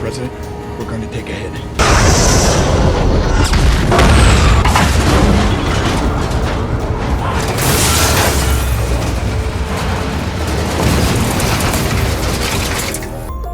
President, we're going to take a hit.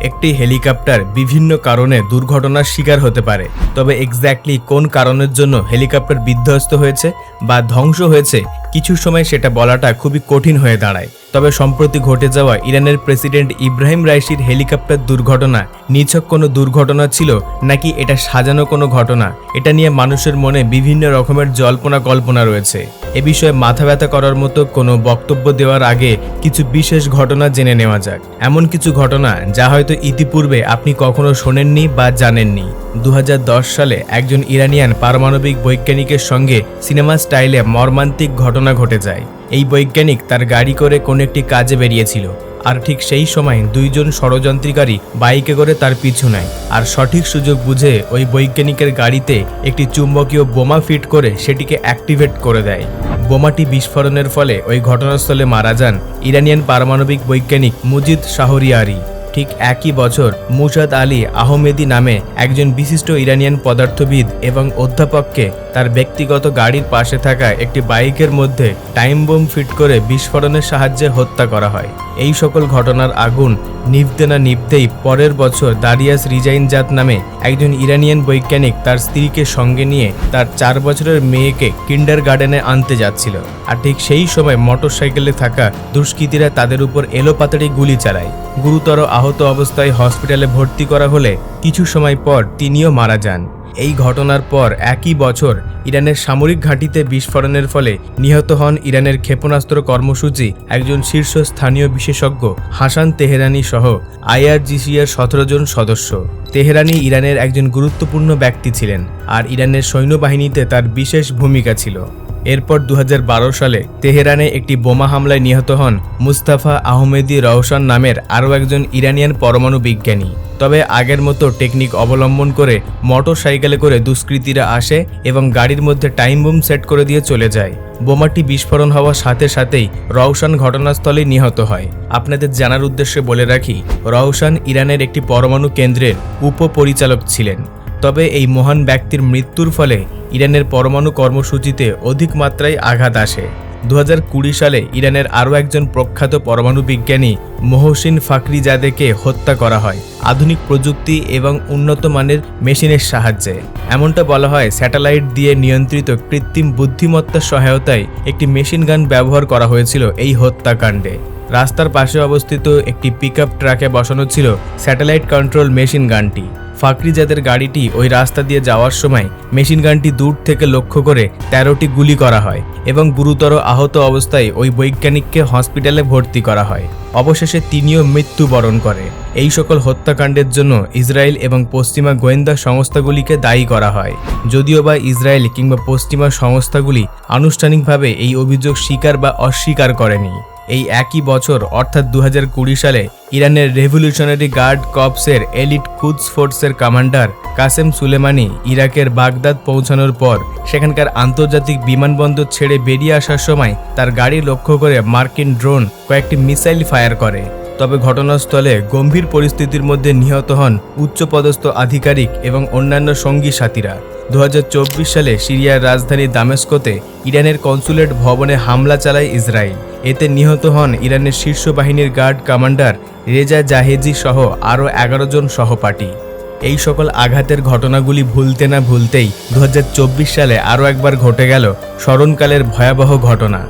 একটি helicopter বিভিন্ন কারণে দুর্ঘটনার শিকার হতে পারে তবে এক্স্যাক্টলি কোন কারণের জন্য হেলিকপ্টার বিধ্বস্ত হয়েছে বা ধ্বংস হয়েছে কিছু সময় সেটা বলাটা খুবই কঠিন হয়ে দাঁড়ায় তবে সম্প্রতি ঘটে যাওয়া ইরানের প্রেসিডেন্ট ইব্রাহিম রাইসির হেলিকপ্টার দুর্ঘটনা নিছক কোনো দুর্ঘটনা ছিল নাকি এটা সাজানো কোনো ঘটনা? এটা নিয়ে মানুষের মনে বিভিন্ন রকমের জল্পনা কল্পনা রয়েছে। এ বিষয়ে মাথা ব্যথা করার মতো কোনো বক্তব্য দেওয়ার আগে কিছু বিশেষ ঘটনা জেনে নেওয়া যাক। এমন কিছু ঘটনা যা হয়তো ইতিপূর্বে আপনি কখনো শোনেননি বা জানেননি। দু হাজার দশ সালে একজন ইরানিয়ান পারমাণবিক বৈজ্ঞানিকের সঙ্গে সিনেমা স্টাইলে মর্মান্তিক ঘটনা ঘটে যায়। এই বৈজ্ঞানিক তার গাড়ি করে কোনো একটি কাজে বেরিয়েছিল, আর ঠিক সেই সময় দুইজন ষড়যন্ত্রীকারী বাইকে করে তার পিছু নেয়, আর সঠিক সুযোগ বুঝে ওই বৈজ্ঞানিকের গাড়িতে একটি চুম্বকীয় বোমা ফিট করে সেটিকে অ্যাক্টিভেট করে দেয়। বোমাটি বিস্ফোরণের ফলে ওই ঘটনাস্থলে মারা যান ইরানিয়ান পারমাণবিক বৈজ্ঞানিক মুজিদ শাহরিয়ারি। ঠিক একই বছর মুসাদ আলী আহমেদি নামে একজন বিশিষ্ট ইরানিয়ান পদার্থবিদ এবং অধ্যাপককে তার ব্যক্তিগত গাড়ির পাশে থাকা একটি বাইকের মধ্যে টাইম বোম ফিট করে বিস্ফোরণের সাহায্যে হত্যা করা হয়। এই সকল ঘটনার আগুন নিভতে না নিভতেই পরের বছর দারিয়াস রিজাইনজাত নামে একজন ইরানিয়ান বৈজ্ঞানিক তার স্ত্রীকে সঙ্গে নিয়ে তার চার বছরের মেয়েকে কিন্ডার গার্ডেনে আনতে যাচ্ছিল। আর ঠিক সেই সময় মোটরসাইকেলে থাকা দুষ্কৃতীরা তাদের উপর এলোপাতাড়ি গুলি চালায়। গুরুতর আহত অবস্থায় হসপিটালে ভর্তি করা হলে কিছু সময় পর তিনিও মারা যান। এই ঘটনার পর একই বছর ইরানের সামরিক ঘাঁটিতে বিস্ফোরণের ফলে নিহত হন ইরানের ক্ষেপণাস্ত্র কর্মসূচি একজন শীর্ষস্থানীয় বিশেষজ্ঞ হাসান তেহরানি সহ আইআরজিসি এর সতেরো জন সদস্য। তেহরানি ইরানের একজন গুরুত্বপূর্ণ ব্যক্তি ছিলেন আর ইরানের সৈন্যবাহিনীতে তার বিশেষ ভূমিকা ছিল। এরপর দু হাজার বারো সালে তেহরানে একটি বোমা হামলায় নিহত হন মুস্তাফা আহমেদি রওশন নামের আরও একজন ইরানিয়ান পরমাণু বিজ্ঞানী। তবে আগের মতো টেকনিক অবলম্বন করে মোটর সাইকেলে করে দুষ্কৃতীরা আসে এবং গাড়ির মধ্যে টাইম বুম সেট করে দিয়ে চলে যায়। বোমাটি বিস্ফোরণ হওয়ার সাথে সাথেই রওশন ঘটনাস্থলে নিহত হয়। আপনাদের জানার উদ্দেশ্যে বলে রাখি, রওশন ইরানের একটি পরমাণু কেন্দ্রের উপপরিচালক ছিলেন। তবে এই মহান ব্যক্তির মৃত্যুর ফলে ইরানের পরমাণু কর্মসূচিতে অধিক মাত্রায় আঘাত আসে। দু হাজার কুড়ি সালে ইরানের আরও একজন প্রখ্যাত পরমাণু বিজ্ঞানী মহসিন ফাকরিজাদেকে হত্যা করা হয় আধুনিক প্রযুক্তি এবং উন্নত মানের মেশিনের সাহায্যে। এমনটা বলা হয় স্যাটেলাইট দিয়ে নিয়ন্ত্রিত কৃত্রিম বুদ্ধিমত্তার সহায়তায় একটি মেশিন গান ব্যবহার করা হয়েছিল এই হত্যাকাণ্ডে। রাস্তার পাশে অবস্থিত একটি পিকআপ ট্রাকে বসানো ছিল স্যাটেলাইট কন্ট্রোল মেশিন গানটি। ফাকরিজাদের গাড়িটি ওই রাস্তা দিয়ে যাওয়ার সময় মেশিন গানটি দূর থেকে লক্ষ্য করে তেরোটি গুলি করা হয় এবং গুরুতর আহত অবস্থায় ওই বৈজ্ঞানিককে হসপিটালে ভর্তি করা হয়। অবশেষে তিনিও মৃত্যুবরণ করে। এই সকল হত্যাকাণ্ডের জন্য ইসরায়েল এবং পশ্চিমা গোয়েন্দা সংস্থাগুলিকে দায়ী করা হয়। যদিও বা ইসরায়েল কিংবা পশ্চিমা সংস্থাগুলি আনুষ্ঠানিকভাবে এই অভিযোগ স্বীকার বা অস্বীকার করেনি। এই একই বছর, অর্থাৎ দু হাজার কুড়ি সালে, ইরানের রেভলিউশনারি গার্ড কপসের এলিট কুদস ফোর্সের কমান্ডার কাসেম সুলেমানি ইরাকের বাগদাদ পৌঁছানোর পর, সেখানকার আন্তর্জাতিক বিমানবন্দর ছেড়ে বেরিয়ে আসার সময় তার গাড়ি লক্ষ্য করে মার্কিন ড্রোন কয়েকটি মিসাইল ফায়ার করে। তবে ঘটনাস্থলে গম্ভীর পরিস্থিতির মধ্যে নিহত হন উচ্চপদস্থ আধিকারিক এবং অন্যান্য সঙ্গী সাথীরা। দু হাজার চব্বিশ সালে সিরিয়ার রাজধানী দামেস্কোতে ইরানের কনসুলেট ভবনে হামলা চালায় ইসরায়েল। এতে নিহত হন ইরানের শীর্ষ বাহিনীর গার্ড কমান্ডার রেজা জাহেজি সহ আরও এগারো জন সহপাঠী। এই সকল আঘাতের ঘটনাগুলি ভুলতে না ভুলতেই দু হাজার চব্বিশ সালে আরও একবার ঘটে গেল স্মরণকালের ভয়াবহ ঘটনা।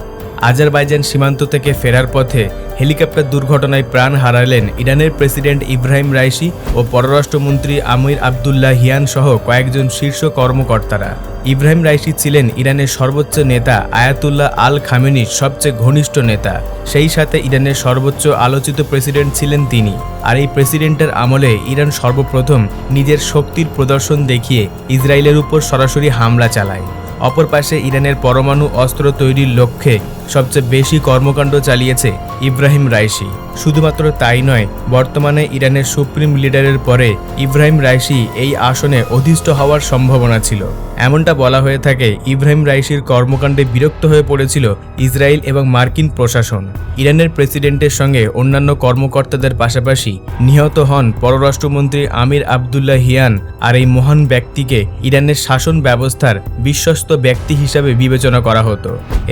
আজারবাইজান সীমান্ত থেকে ফেরার পথে হেলিকপ্টার দুর্ঘটনায় প্রাণ হারালেন ইরানের প্রেসিডেন্ট ইব্রাহিম রাইসি ও পররাষ্ট্রমন্ত্রী আমির আবদুল্লাহ হিয়ান সহ কয়েকজন শীর্ষ কর্মকর্তারা। ইব্রাহিম রাইসি ছিলেন ইরানের সর্বোচ্চ নেতা, আয়াতুল্লাহ আল খামেনির সবচেয়ে ঘনিষ্ঠ নেতা। সেই সাথে ইরানের সর্বোচ্চ আলোচিত প্রেসিডেন্ট ছিলেন তিনি। আর এই প্রেসিডেন্টের আমলে ইরান সর্বপ্রথম নিজের শক্তির প্রদর্শন দেখিয়ে ইসরায়েলের উপর সরাসরি হামলা চালায়। অপর পাশে ইরানের পরমাণু অস্ত্র তৈরির লক্ষ্যে সবচেয়ে বেশি কর্মকাণ্ড চালিয়েছে ইব্রাহিম রাইসি শুধুমাত্র তাই নয়, বর্তমানে ইরানের সুপ্রিম লিডারের পরে ইব্রাহিম রাইসি এই আসনে অধিষ্ঠ হওয়ার সম্ভাবনা ছিল। এমনটা বলা হয়ে থাকে, ইব্রাহিম রাইসির কর্মকাণ্ডে বিরক্ত হয়ে পড়েছিল ইসরায়েল এবং মার্কিন প্রশাসন। ইরানের প্রেসিডেন্টের সঙ্গে অন্যান্য কর্মকর্তাদের পাশাপাশি নিহত হন পররাষ্ট্রমন্ত্রী আমির আবদুল্লাহ হিয়ান আর এই মহান ব্যক্তিকে ইরানের শাসন ব্যবস্থার বিশ্বস্ত ব্যক্তি হিসাবে বিবেচনা করা হতো।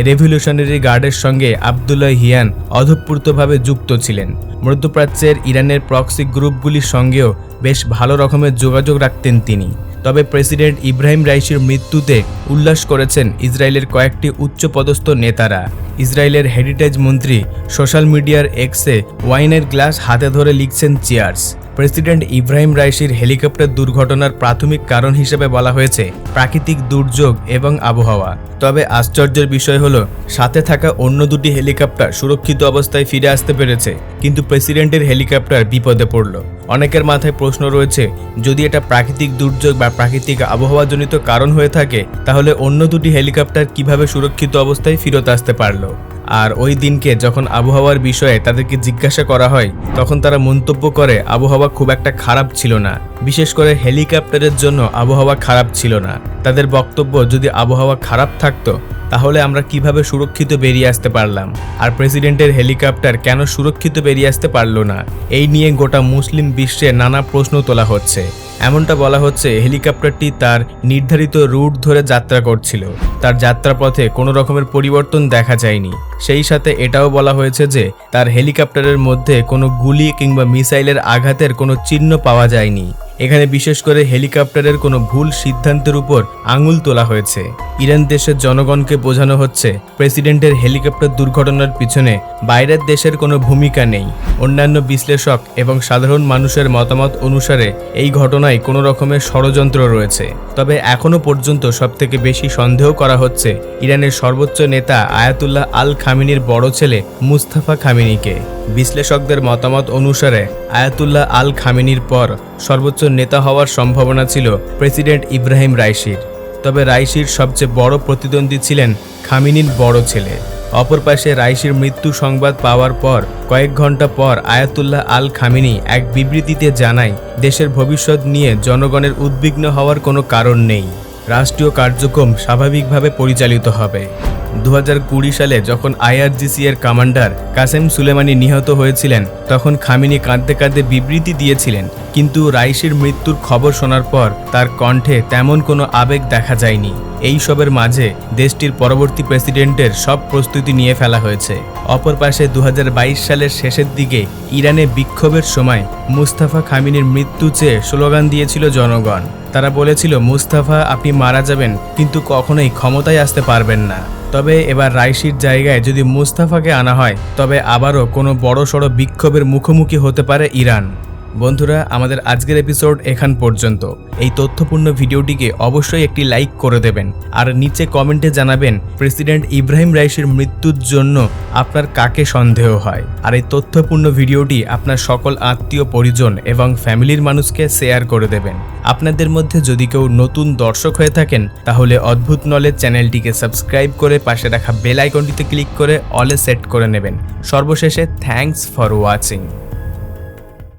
রেভলিউশনারি গার্ডের সঙ্গে আবদুল্লাহ হিয়ান অধপূর্তভাবে যুক্ত ছিলেন। মধ্যপ্রাচ্যের ইরানের প্রক্সি গ্রুপগুলির সঙ্গেও বেশ ভালো রকমের যোগাযোগ রাখতেন তিনি। তবে প্রেসিডেন্ট ইব্রাহিম রাইসির মৃত্যুতে উল্লাস করেছেন ইসরায়েলের কয়েকটি উচ্চপদস্থ নেতারা। ইসরায়েলের হেরিটেজ মন্ত্রী সোশ্যাল মিডিয়ার এক্সে ওয়াইনের গ্লাস হাতে ধরে লিখছেন চিয়ার্স প্রেসিডেন্ট ইব্রাহিম রাইসির হেলিকপ্টার দুর্ঘটনার প্রাথমিক কারণ হিসেবে বলা হয়েছে প্রাকৃতিক দুর্যোগ এবং আবহাওয়া। তবে আশ্চর্যের বিষয় হলো, সাথে থাকা অন্য দুটি হেলিকপ্টার সুরক্ষিত অবস্থায় ফিরে আসতে পেরেছে, কিন্তু প্রেসিডেন্টের হেলিকপ্টার বিপদে পড়ল। অনেকের মাথায় প্রশ্ন রয়েছে, যদি এটা প্রাকৃতিক দুর্যোগ বা প্রাকৃতিক আবহাওয়াজনিত কারণ হয়ে থাকে, তাহলে অন্য দুটি হেলিকপ্টার কীভাবে সুরক্ষিত অবস্থায় ফিরত আসতে পারল? আর ওই দিনকে যখন আবহাওয়ার বিষয়ে তাদেরকে জিজ্ঞাসা করা হয়, তখন তারা মন্তব্য করে, আবহাওয়া খুব একটা খারাপ ছিল না। বিশেষ করে হেলিকপ্টারের জন্য আবহাওয়া খারাপ ছিল না। তাদের বক্তব্য, যদি আবহাওয়া খারাপ থাকতো, তাহলে আমরা কীভাবে সুরক্ষিত বেরিয়ে আসতে পারলাম? আর প্রেসিডেন্টের হেলিকপ্টার কেন সুরক্ষিত বেরিয়ে আসতে পারল না? এই নিয়ে গোটা মুসলিম বিশ্বে নানা প্রশ্ন তোলা হচ্ছে। এমনটা বলা হচ্ছে হেলিকপ্টারটি তার নির্ধারিত রুট ধরে যাত্রা করছিল। তার যাত্রাপথে কোনো রকমের পরিবর্তন দেখা যায়নি। সেই সাথে এটাও বলা হয়েছে যে, তার হেলিকপ্টারের মধ্যে কোনো গুলি কিংবা মিসাইলের আঘাতের কোনো চিহ্ন পাওয়া যায়নি। এখানে বিশেষ করে হেলিকপ্টারের কোনো ভুল সিদ্ধান্তের উপর আঙুল তোলা হয়েছে। ইরান দেশের জনগণকে বোঝানো হচ্ছে, প্রেসিডেন্টের হেলিকপ্টার দুর্ঘটনার পিছনে বাইরের দেশের কোনো ভূমিকা নেই। অন্যান্য বিশ্লেষক এবং সাধারণ মানুষের মতামত অনুসারে এই ঘটনায় কোনো রকমের ষড়যন্ত্র রয়েছে। তবে এখনও পর্যন্ত সবথেকে বেশি সন্দেহ করা হচ্ছে ইরানের সর্বোচ্চ নেতা আয়াতুল্লাহ আল খামিনির বড় ছেলে মুস্তাফা খামিনিকে। বিশ্লেষকদের মতামত অনুসারে, আয়াতুল্লাহ আল খামিনির পর সর্বোচ্চ নেতা হওয়ার সম্ভাবনা ছিল প্রেসিডেন্ট ইব্রাহিম রাইসির। তবে রাইসির সবচেয়ে বড় প্রতিদ্বন্দ্বী ছিলেন খামিনির বড় ছেলে। অপর পাশে রাইসির মৃত্যু সংবাদ পাওয়ার পর কয়েক ঘণ্টা পর আয়াতুল্লাহ আল খামিনি এক বিবৃতিতে জানায়, দেশের ভবিষ্যৎ নিয়ে জনগণের উদ্বিগ্ন হওয়ার কোনো কারণ নেই। রাষ্ট্রীয় কার্যক্রম স্বাভাবিকভাবে পরিচালিত হবে। দু হাজার কুড়ি সালে যখন আইআরজিসি এর কমান্ডার কাসেম সুলেমানি নিহত হয়েছিলেন, তখন খামিনি কাঁদতে কাঁদতে বিবৃতি দিয়েছিলেন। কিন্তু রাইসির মৃত্যুর খবর শোনার পর তার কণ্ঠে তেমন কোনো আবেগ দেখা যায়নি। এই সবের মাঝে দেশটির পরবর্তী প্রেসিডেন্টের সব প্রস্তুতি নিয়ে ফেলা হয়েছে। অপর পাশে দু হাজার বাইশ সালের শেষের দিকে ইরানে বিক্ষোভের সময় মুস্তাফা খামিনির মৃত্যু চেয়ে স্লোগান দিয়েছিল জনগণ। তারা বলেছিল, মুস্তাফা, আপনি মারা যাবেন, কিন্তু কখনোই ক্ষমতায় আসতে পারবেন না। তবে এবার রাইসির জায়গায় যদি মুস্তাফাকে আনা হয়, তবে আবারও কোনো বড়সড় বিক্ষোভের মুখোমুখি হতে পারে ইরান। বন্ধুরা, আমাদের আজকের এপিসোড এখান পর্যন্ত। এই তথ্যপূর্ণ ভিডিওটিকে অবশ্যই একটি লাইক করে দেবেন। আর নিচে কমেন্টে জানাবেন, প্রেসিডেন্ট ইব্রাহিম রাইসির মৃত্যুর জন্য আপনার কাকে সন্দেহ হয়? আর এই তথ্যপূর্ণ ভিডিওটি আপনার সকল আত্মীয়, পরিজন এবং ফ্যামিলির মানুষকে শেয়ার করে দেবেন। আপনাদের মধ্যে যদি কেউ নতুন দর্শক হয়ে থাকেন, তাহলে অদ্ভুত নলেজ চ্যানেলটিকে সাবস্ক্রাইব করে পাশে রাখা বেল আইকনটিতে ক্লিক করে অলে সেট করে নেবেন। সর্বশেষে থ্যাঙ্কস ফর ওয়াচিং